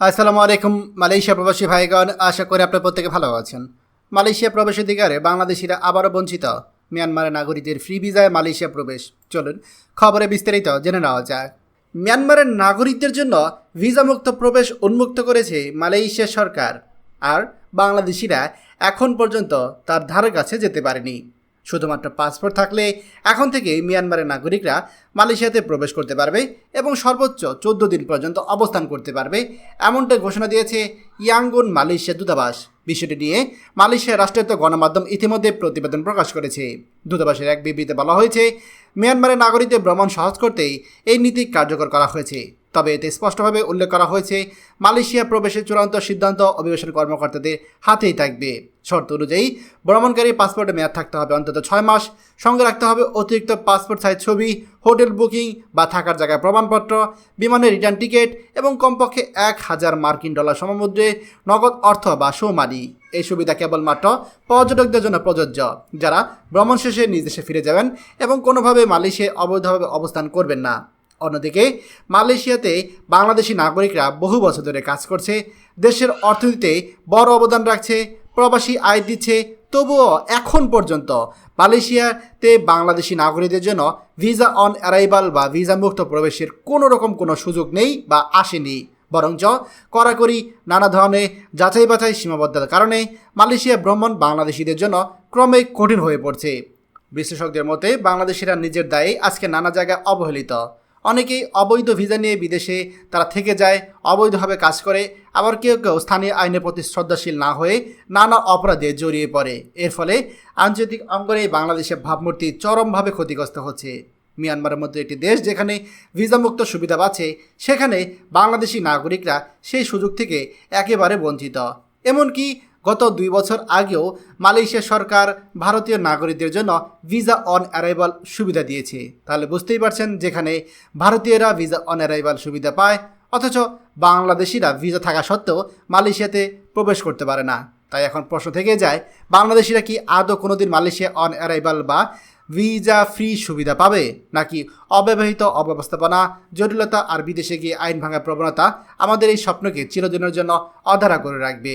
আসসালামু আলাইকুম, মালয়েশিয়া প্রবাসী ভাইগণ, আশা করি আপনার প্রত্যেকে ভালো আছেন। মালয়েশিয়া প্রবেশাধিকারে বাংলাদেশিরা আবারও বঞ্চিত। মিয়ানমারের নাগরিকদের ফ্রি ভিসায় মালয়েশিয়া প্রবেশ। চলুন, খবরে বিস্তারিত জেনে নেওয়া যাক। মিয়ানমারের নাগরিকদের জন্য ভিসামুক্ত প্রবেশ উন্মুক্ত করেছে মালয়েশিয়া সরকার। আর বাংলাদেশিরা এখন পর্যন্ত তার ধারে কাছে যেতে পারেনি। শুধুমাত্র পাসপোর্ট থাকলে এখন থেকে মিয়ানমারের নাগরিকরা মালয়েশিয়াতে প্রবেশ করতে পারবে এবং সর্বোচ্চ চোদ্দ দিন পর্যন্ত অবস্থান করতে পারবে, এমনটাই ঘোষণা দিয়েছে ইয়াঙ্গুন মালয়েশিয়া দূতাবাস। বিষয়টি নিয়ে মালয়েশিয়ার রাষ্ট্রায়ত্ত গণমাধ্যম ইতিমধ্যে প্রতিবেদন প্রকাশ করেছে। দূতাবাসের এক বিবৃতিতে বলা হয়েছে মিয়ানমারের নাগরিকদের ভ্রমণ সহজ করতেই এই নীতি কার্যকর করা হয়েছে। তবে এতে স্পষ্টভাবে উল্লেখ করা হয়েছে, মালয়েশিয়া প্রবেশের চূড়ান্ত সিদ্ধান্ত অভিবাসন কর্মকর্তাদের হাতেই থাকবে। শর্ত অনুযায়ী ভ্রমণকারী পাসপোর্টে মেয়াদ থাকতে হবে অন্তত ছয় মাস। সঙ্গে রাখতে হবে অতিরিক্ত পাসপোর্ট সাইজ ছবি, হোটেল বুকিং বা থাকার জায়গায় প্রমাণপত্র, বিমানের রিটার্ন টিকিট এবং কমপক্ষে এক হাজার মার্কিন ডলার সমমুদ্রে নগদ অর্থ বা সৌমানি। এই সুবিধা কেবলমাত্র পর্যটকদের জন্য প্রযোজ্য, যারা ভ্রমণ শেষে নিজ দেশে ফিরে যাবেন এবং কোনোভাবে মালয়েশিয়ায় অবৈধভাবে অবস্থান করবেন না। অন্যদিকে মালয়েশিয়াতে বাংলাদেশি নাগরিকরা বহু বছর ধরে কাজ করছে। দেশের অর্থনীতিতে বড় অবদান রাখছে, প্রবাসী আয় দিচ্ছে, তবুও এখন পর্যন্ত মালয়েশিয়াতে বাংলাদেশি নাগরিকদের জন্য ভিসা অন অ্যারাইভাল বা ভিসা মুক্ত প্রবেশের কোনো রকম কোনো সুযোগ নেই বা আসেনি। বরঞ্চ কড়াকড়ি, নানা ধরনের যাচাই বাছাই সীমাবদ্ধতার কারণে মালয়েশিয়া ভ্রমণ বাংলাদেশিদের জন্য ক্রমে কঠিন হয়ে পড়ছে। বিশ্লেষকদের মতে, বাংলাদেশিরা নিজের দায়ে আজকে নানা জায়গায় অবহেলিত। অনেকেই অবৈধ ভিসা নিয়ে বিদেশে তারা থেকে যায়, অবৈধভাবে কাজ করে, আবার কেউ কেউ স্থানীয় আইনের প্রতি শ্রদ্ধাশীল না হয়ে নানা অপরাধে জড়িয়ে পড়ে। এর ফলে আন্তর্জাতিক অঙ্গনে বাংলাদেশের ভাবমূর্তি চরমভাবে ক্ষতিগ্রস্ত হচ্ছে। মিয়ানমারের মতো একটি দেশ যেখানে ভিসামুক্ত সুবিধা পাচ্ছে, সেখানে বাংলাদেশি নাগরিকরা সেই সুযোগ থেকে একেবারে বঞ্চিত। এমনকি গত দুই বছর আগেও মালয়েশিয়া সরকার ভারতীয় নাগরিকদের জন্য ভিসা অন অ্যারাইভাল সুবিধা দিয়েছে। তাহলে বুঝতেই পারছেন যেখানে ভারতীয়রা ভিসা অন অ্যারাইভাল সুবিধা পায়, অথচ বাংলাদেশিরা ভিসা থাকা সত্ত্বেও মালয়েশিয়াতে প্রবেশ করতে পারে না। তাই এখন প্রশ্ন থেকে যায়, বাংলাদেশিরা কি আদৌ কোনোদিন মালয়েশিয়া অন অ্যারাইভাল বা ভিসা ফ্রি সুবিধা পাবে? নাকি অব্যবহৃত অব্যবস্থাপনা, জটিলতা আর বিদেশে গিয়ে আইন ভাঙার প্রবণতা আমাদের এই স্বপ্নকে চিরদিনের জন্য অধারা করে রাখবে?